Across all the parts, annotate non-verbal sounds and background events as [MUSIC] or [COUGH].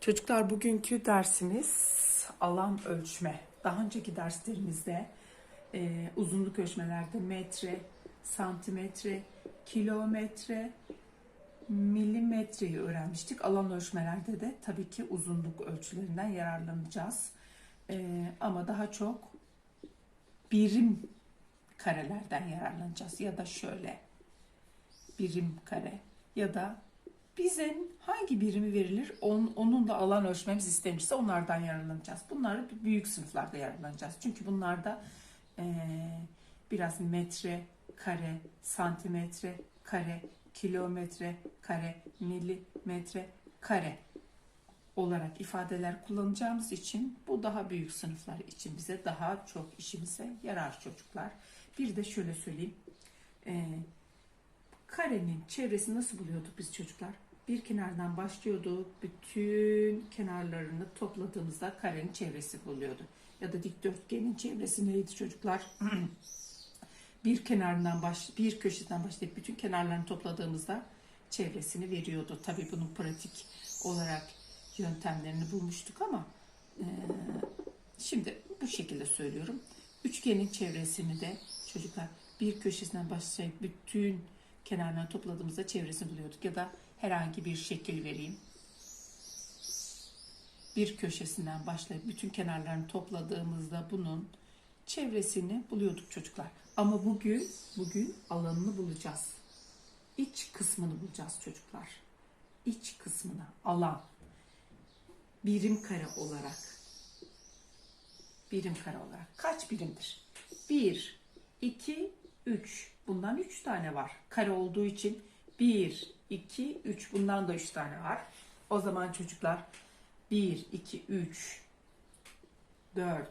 Çocuklar bugünkü dersimiz alan ölçme. Daha önceki derslerimizde e, uzunluk ölçmelerde metre, santimetre, kilometre, milimetreyi öğrenmiştik. Alan ölçmelerde de tabii ki uzunluk ölçülerinden yararlanacağız. E, ama daha çok birim karelerden yararlanacağız. Ya da şöyle birim kare ya da bize hangi birimi verilir on, onun da alan ölçmemiz istenirse onlardan yararlanacağız. Bunları büyük sınıflarda yararlanacağız. Çünkü bunlarda eee, biraz metre, kare, santimetre, kare, kilometre, kare, milimetre, kare olarak ifadeler kullanacağımız için bu daha büyük sınıflar için bize daha çok işimize yarar çocuklar. Bir de şöyle söyleyeyim. Eee karenin çevresini nasıl buluyorduk biz çocuklar? Bir kenardan başlıyorduk. Bütün kenarlarını topladığımızda karenin çevresi buluyordu. Ya da dikdörtgenin çevresi neydi çocuklar? [CLEARS THROAT] bir kenarından baş, bir köşeden başlayıp bütün kenarlarını topladığımızda çevresini veriyordu. Tabii bunun pratik olarak yöntemlerini bulmuştuk ama eee, şimdi bu şekilde söylüyorum. Üçgenin çevresini de çocuklar bir köşesinden başlayıp bütün kenarlarını topladığımızda çevresini buluyorduk. Ya da herhangi bir şekil vereyim. Bir köşesinden başlayıp bütün kenarlarını topladığımızda bunun çevresini buluyorduk çocuklar. Ama bugün bugün alanını bulacağız. İç kısmını bulacağız çocuklar. İç kısmını alan birim kare olarak birim kare olarak kaç birimdir? 1, 2, 3. Bundan 3 tane var. Kare olduğu için 1, 2, 3. Bundan da 3 tane var. O zaman çocuklar 1, 2, 3, 4,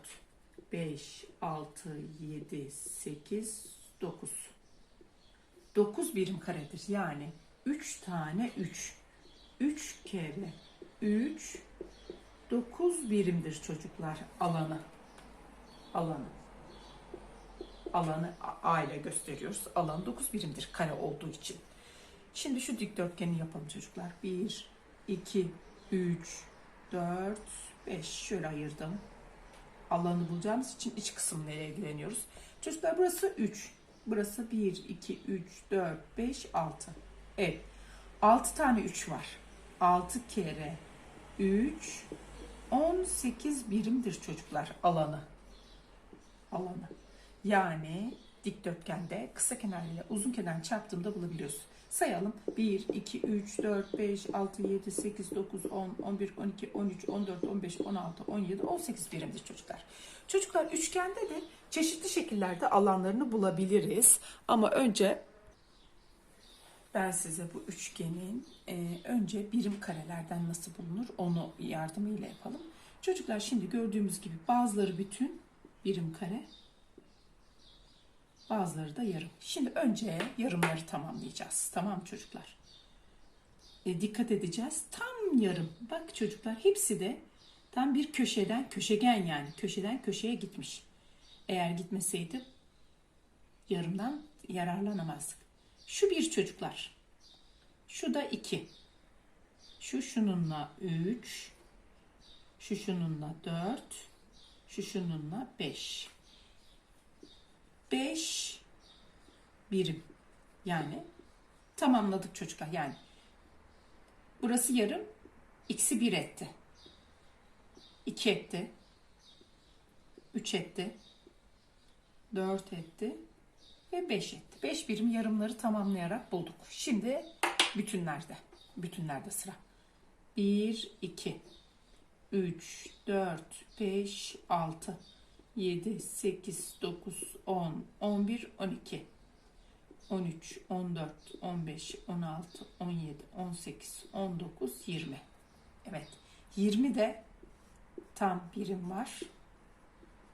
5, 6, 7, 8, 9. 9 birim karedir. Yani 3 tane 3. 3 kere 3 9 birimdir çocuklar alanı. Alanı. Alanı A ile gösteriyoruz. Alan 9 birimdir kare olduğu için. Şimdi şu dikdörtgeni yapalım çocuklar. 1, 2, 3, 4, 5. Şöyle ayırdım. Alanı bulacağımız için iç kısımla ilgileniyoruz. Çocuklar burası 3. Burası 1, 2, 3, 4, 5, 6. Evet. 6 tane 3 var. 6 kere 3, 18 birimdir çocuklar alanı. Alanı. Yani dikdörtgende kısa kenar ile uzun kenar çarptığımda bulabiliyoruz. Sayalım. 1, 2, 3, 4, 5, 6, 7, 8, 9, 10, 11, 12, 13, 14, 15, 16, 17, 18 birimdir çocuklar. Çocuklar üçgende de çeşitli şekillerde alanlarını bulabiliriz. Ama önce ben size bu üçgenin e, önce birim karelerden nasıl bulunur onu yardımıyla yapalım. Çocuklar şimdi gördüğümüz gibi bazıları bütün birim kare, bazıları da yarım. Şimdi önce yarımları tamamlayacağız. Tamam çocuklar? E, dikkat edeceğiz. Tam yarım. Bak çocuklar hepsi de tam bir köşeden, köşegen yani köşeden köşeye gitmiş. Eğer gitmeseydi yarımdan yararlanamazdık. Şu bir çocuklar. Şu da iki. Şu şununla üç. Şu şununla dört. Şu şununla beş. Beş birim. Yani tamamladık çocuklar. Yani burası yarım. X'i bir etti. İki etti. Üç etti. Dört etti. Ve 5 etti. 5 birim yarımları tamamlayarak bulduk. Şimdi bütünlerde. Bütünlerde sıra. 1, 2, 3, 4, 5, 6, 7, 8, 9, 10, 11, 12, 13, 14, 15, 16, 17, 18, 19, 20. Evet. 20 de tam birim var.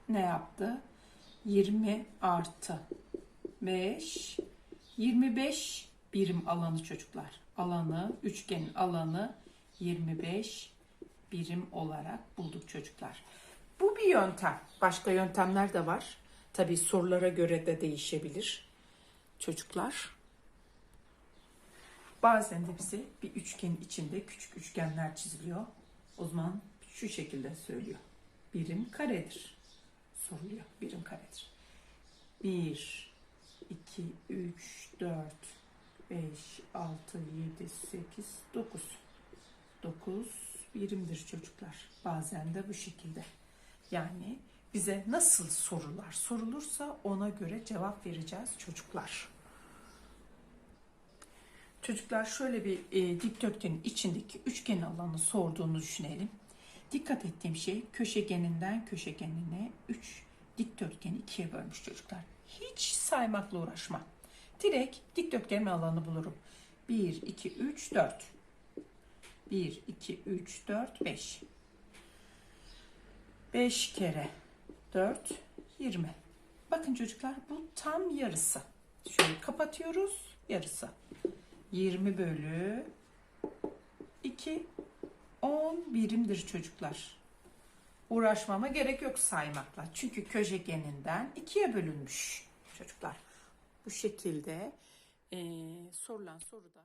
Ne yaptı? 20 artı 5, 25 birim alanı çocuklar. Alanı, üçgenin alanı 25 birim olarak bulduk çocuklar. Bu bir yöntem. Başka yöntemler de var. Tabii sorulara göre de değişebilir çocuklar. Bazen de bize bir üçgenin içinde küçük üçgenler çiziliyor. O zaman şu şekilde söylüyor. Birim karedir. Soruluyor. Birim karedir. 1, 2, 3, 4, 5, 6, 7, 8, 9. 9 birimdir çocuklar. Bazen de bu şekilde. Yani bize nasıl sorular sorulursa ona göre cevap vereceğiz çocuklar. Çocuklar şöyle bir e, dikdörtgenin içindeki üçgen alanı sorduğunu düşünelim. Dikkat ettiğim şey köşegeninden köşegenine 3 dikdörtgeni ikiye bölmüş çocuklar. Hiç saymakla uğraşma. Direkt dikdörtgenin alanı bulurum. 1, 2, 3, 4. 1, 2, 3, 4, 5. 5 kere 4, 20. Bakın çocuklar bu tam yarısı. Şöyle kapatıyoruz yarısı. 20 bölü 2 10 birimdir çocuklar. Uğraşmama gerek yok saymakla. Çünkü köşegeninden ikiye bölünmüş çocuklar. Bu şekilde eee, sorulan soruda